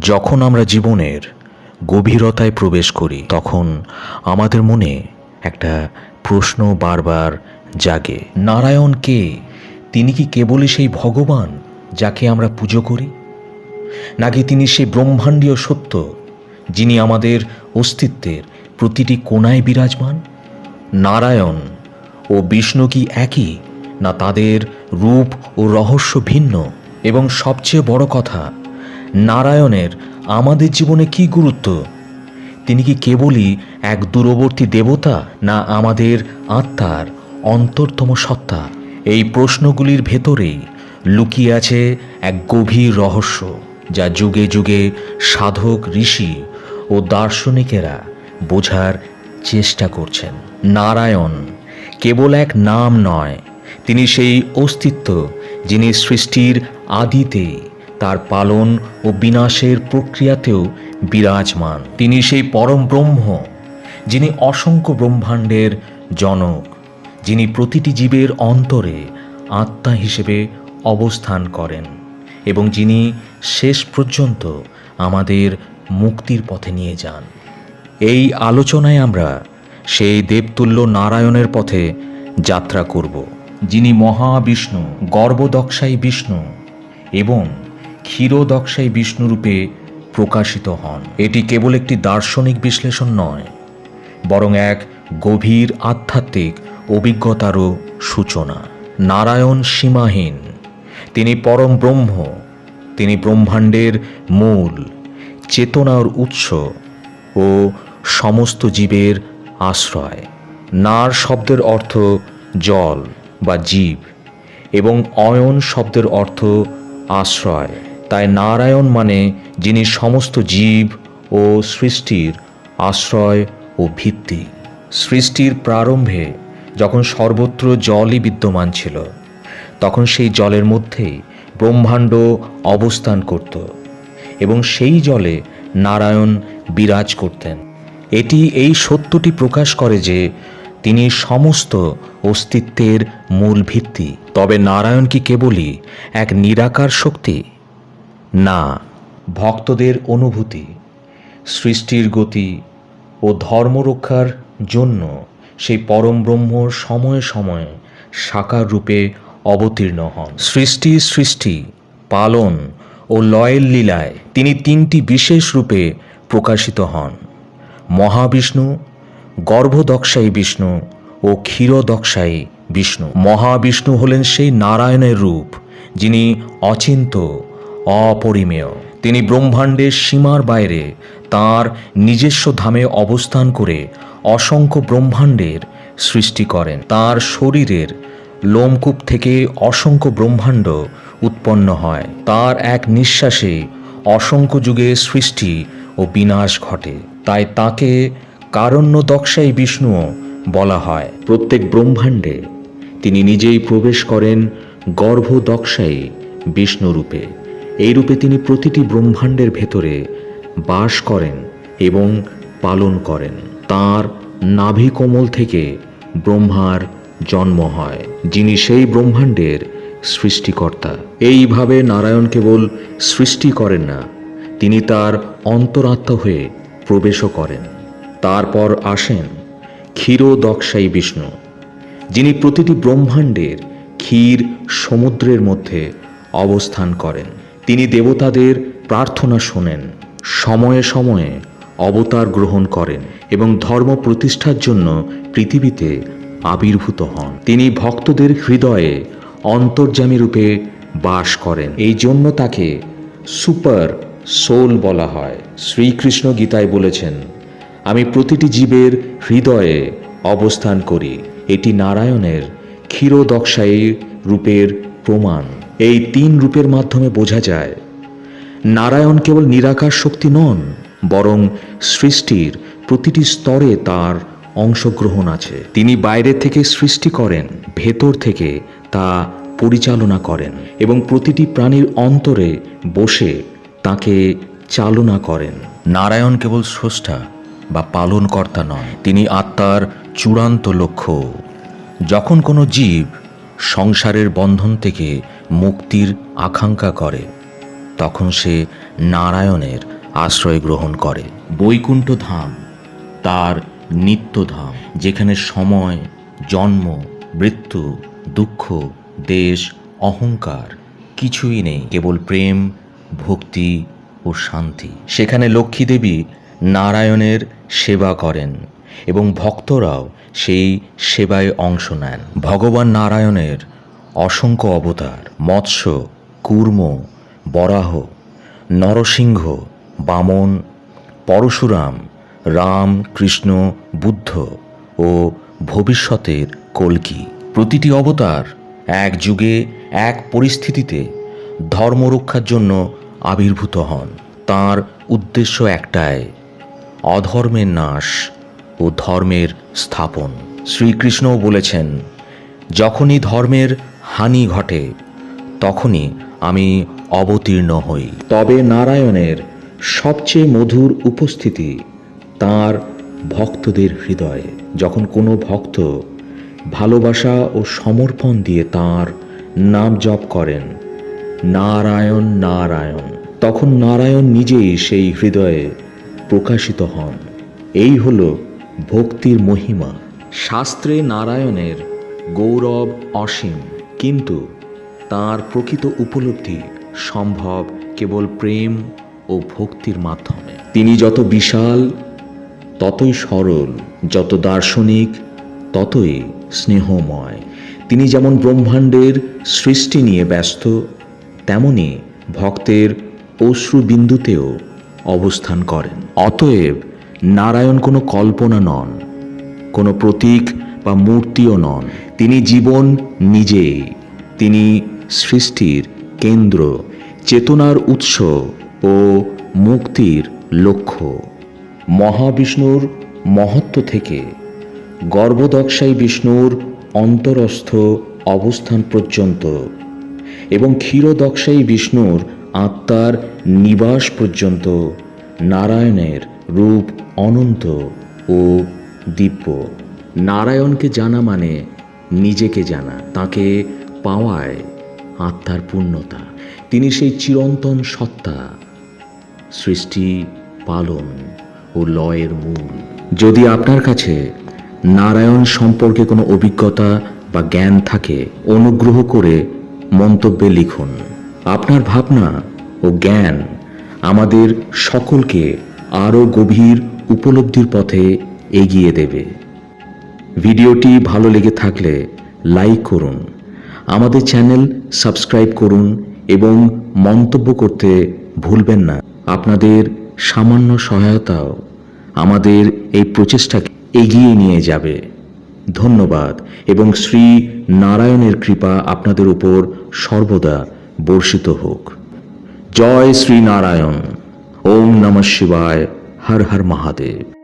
যখন আমরা জীবনের গভীরতায় প্রবেশ করি, তখন আমাদের মনে একটা প্রশ্ন বারবার জাগে। নারায়ণ কে? তিনি কি কেবলই সেই ভগবান যাকে আমরা পুজো করি? নাকি তিনি সেই ব্রহ্মাণ্ডীয় সত্য যিনি আমাদের অস্তিত্বের প্রতিটি কোণায় বিরাজমান? নারায়ণ ও বিষ্ণু কি একই, না তাদের রূপ ও রহস্য ভিন্ন? এবং সবচেয়ে বড় কথা নারায়ণের আমাদের জীবনে কি গুরুত্ব? তিনি কি কেবলই এক দূরবর্তী দেবতা না আমাদের আত্মার অন্তরতম সত্তা? এই প্রশ্নগুলির ভেতরেই লুকিয়ে আছে এক গভীর রহস্য, যা যুগে যুগে সাধক ঋষি ও দার্শনিকেরা বোঝার চেষ্টা করছেন। নারায়ণ কেবল এক নাম নয়, তিনি সেই অস্তিত্ব যিনি সৃষ্টির আদিতে তার পালন ও বিনাশের প্রক্রিয়াতেও বিরাজমান। তিনি সেই পরম ব্রহ্ম, যিনি অসংখ্য ব্রহ্মাণ্ডের জনক, যিনি প্রতিটি জীবের অন্তরে আত্মা হিসেবে অবস্থান করেন এবং যিনি শেষ পর্যন্ত আমাদের মুক্তির পথে নিয়ে যান। এই আলোচনায় আমরা সেই দেবতুল্য নারায়ণের পথে যাত্রা করব, যিনি মহাবিষ্ণু গর্ভদক্ষাই বিষ্ণু এবং ক্ষীরদক্ষাই বিষ্ণুরূপে প্রকাশিত হন। এটি কেবল একটি দার্শনিক বিশ্লেষণ নয়, বরং এক গভীর আধ্যাত্মিক অভিজ্ঞতারও সূচনা। নারায়ণ সীমাহীন, তিনি পরম ব্রহ্ম, তিনি ব্রহ্মাণ্ডের মূল, চেতনার উৎস ও সমস্ত জীবের আশ্রয়। নার শব্দের অর্থ জল বা জীব এবং অয়ন শব্দের অর্থ আশ্রয়। তাই নারায়ণ মানে যিনি সমস্ত জীব ও সৃষ্টির আশ্রয় ও ভিত্তি। সৃষ্টির প্রারম্ভে যখন সর্বত্র জলই বিদ্যমান ছিল, তখন সেই জলের মধ্যেই ব্রহ্মাণ্ড অবস্থান করত এবং সেই জলে নারায়ণ বিরাজ করতেন। এটি এই সত্যটি প্রকাশ করে যে তিনি সমস্ত অস্তিত্বের মূল ভিত্তি। তবে নারায়ণ কি কেবলই এক নিরাকার শক্তি? না, ভক্তদের অনুভূতি, সৃষ্টির গতি ও ধর্ম রক্ষার জন্য সেই পরম ব্রহ্ম সময়ে সময়ে সাকার রূপে অবতীর্ণ হন। সৃষ্টি সৃষ্টি, পালন ও লয়ের লীলায় তিনি তিনটি বিশেষ রূপে প্রকাশিত হন। মহাবিষ্ণু, গর্ভদক্ষায়ী বিষ্ণু ও ক্ষীরদক্ষায়ী বিষ্ণু। মহাবিষ্ণু হলেন সেই নারায়ণের রূপ যিনি অচিন্ত অপরিমেয়। তিনি ব্রহ্মাণ্ডের সীমার বাইরে তার নিজস্ব ধামে অবস্থান করে অসংখ্য ব্রহ্মাণ্ডের সৃষ্টি করেন। তার শরীরের লোমকূপ থেকে অসংখ্য ব্রহ্মাণ্ড উৎপন্ন হয়। তার এক নিঃশ্বাসে অসংখ্য যুগে সৃষ্টি ও বিনাশ ঘটে। তাই তাকে কারণ্যদক্ষায়ী বিষ্ণুও বলা হয়। প্রত্যেক ব্রহ্মাণ্ডে তিনি নিজেই প্রবেশ করেন গর্ভদক্ষায়ী বিষ্ণু রূপে এই রূপে তিনি প্রতিটি ব্রহ্মাণ্ডের ভেতরে বাস করেন এবং পালন করেন। তার নাভি কোমল থেকে ব্রহ্মার জন্ম হয়, যিনি সেই ব্রহ্মাণ্ডের সৃষ্টিকর্তা। এইভাবে নারায়ণ কেবল সৃষ্টি করেন না, তিনি তার অন্তরাত্মা হয়ে প্রবেশও করেন। তারপর আসেন ক্ষীরদক্ষায়ী বিষ্ণু, যিনি প্রতিটি ব্রহ্মাণ্ডের ক্ষীর সমুদ্রের মধ্যে অবস্থান করেন। তিনি দেবতাদের প্রার্থনা শোনেন, সময়ে সময়ে অবতার গ্রহণ করেন এবং ধর্ম প্রতিষ্ঠার জন্য পৃথিবীতে আবির্ভূত হন। তিনি ভক্তদের হৃদয়ে অন্তর্যামী রূপে বাস করেন। এই জন্য তাকে সুপার সোল বলা হয়। শ্রীকৃষ্ণ গীতায় বলেছেন, আমি প্রতিটি জীবের হৃদয়ে অবস্থান করি। এটি নারায়ণের ক্ষীরদক্ষায়ী রূপের প্রমাণ। এই তিন রূপের মাধ্যমে বোঝা যায়, নারায়ণ কেবল নিরাকার শক্তি নন, বরং সৃষ্টির প্রতিটি স্তরে তার অংশগ্রহণ আছে। তিনি বাইরে থেকে সৃষ্টি করেন, ভেতর থেকে তা পরিচালনা করেন এবং প্রতিটি প্রাণীর অন্তরে বসে তাকে চালনা করেন। নারায়ণ কেবল স্রষ্টা বা পালনকর্তা নয় তিনি আত্মার চূড়ান্ত লক্ষ্য। যখন কোনো জীব সংসারের বন্ধন থেকে মুক্তির আকাঙ্ক্ষা করে। তখন সে নারায়ণের আশ্রয় গ্রহণ করে। বৈকুণ্ঠ ধাম, তার নিত্যধাম যেখানে সময়, জন্ম, মৃত্যু, দুঃখ, দেশ, অহংকার কিছুই নেই, কেবল প্রেম, ভক্তি ও শান্তি। সেখানে লক্ষ্মী দেবী নারায়ণের সেবা করেন। এবং ভক্তরাও সেই সেবায় অংশ নেন। ভগবান নারায়ণের অসংখ্য অবতার, মৎস্য, কুর্ম, বরাহ, নরসিংহ, বামন, পরশুরাম, রাম, কৃষ্ণ, বুদ্ধ ও ভবিষ্যতের কলকি। প্রতিটি অবতার এক যুগে, এক পরিস্থিতিতে ধর্ম রক্ষার জন্য আবির্ভূত হন। তার উদ্দেশ্য একটাই, অধর্মের নাশ ও ধর্মের স্থাপন। শ্রীকৃষ্ণও বলেছেন, যখনই ধর্মের হানি ঘটে, তখনই আমি অবতীর্ণ হই। তবে নারায়ণের সবচেয়ে মধুর উপস্থিতি তার ভক্তদের হৃদয়ে। যখন কোনো ভক্ত ভালোবাসা ও সমর্পণ দিয়ে তার নাম জপ করেন, নারায়ণ নারায়ণ, তখন নারায়ণ নিজেই সেই হৃদয়ে প্রকাশিত হন। এই হল ভক্তির মহিমা। শাস্ত্রে নারায়ণের গৌরব অসীম। কিন্তু তার প্রকৃত উপলব্ধি সম্ভব কেবল প্রেম ও ভক্তির মাধ্যমে। তিনি যত বিশাল, ততই সরল, যত দার্শনিক, ততই স্নেহময়। তিনি যেমন ব্রহ্মাণ্ডের সৃষ্টি নিয়ে ব্যস্ত, তেমনি ভক্তের অশ্রুবিন্দুতেও অবস্থান করেন। অতএব নারায়ণ কোনো কল্পনা নন, কোনো প্রতীক বা মূর্তিও নন। তিনি জীবন নিজেই তিনি সৃষ্টির কেন্দ্র, চেতনার উৎস ও মুক্তির লক্ষ্য। মহাবিষ্ণুর মহত্ব থেকে গর্ভদক্ষাই বিষ্ণুর অন্তরস্থ অবস্থান পর্যন্ত এবং ক্ষীরদক্ষাই বিষ্ণুর আত্মার নিবাস পর্যন্ত নারায়ণের রূপ অনন্ত ও দিব্য নারায়ণকে জানা মানে নিজেকে জানা, তাকে পাওয়ায় আত্মার পূর্ণতা। তিনি সেই চিরন্তন সত্তা, সৃষ্টি, পালন ও লয়ের মূল। যদি আপনার কাছে নারায়ণ সম্পর্কে কোনো অভিজ্ঞতা বা জ্ঞান থাকে, অনুগ্রহ করে মন্তব্যে লিখুন। আপনার ভাবনা ও জ্ঞান আমাদের সকলকে আরও গভীর উপলব্ধির পথে এগিয়ে দেবে। ভিডিওটি ভালো লেগে থাকলে লাইক করুন, আমাদের চ্যানেল সাবস্ক্রাইব করুন এবং মন্তব্য করতে ভুলবেন না। আপনাদের সামান্য সহায়তাও আমাদের এই প্রচেষ্টাকে এগিয়ে নিয়ে যাবে। ধন্যবাদ এবং শ্রী নারায়ণের কৃপা আপনাদের উপর সর্বদা বর্ষিত হোক। জয় শ্রী নারায়ণ। ওম নমঃ শিবায়। हर हर महादेव।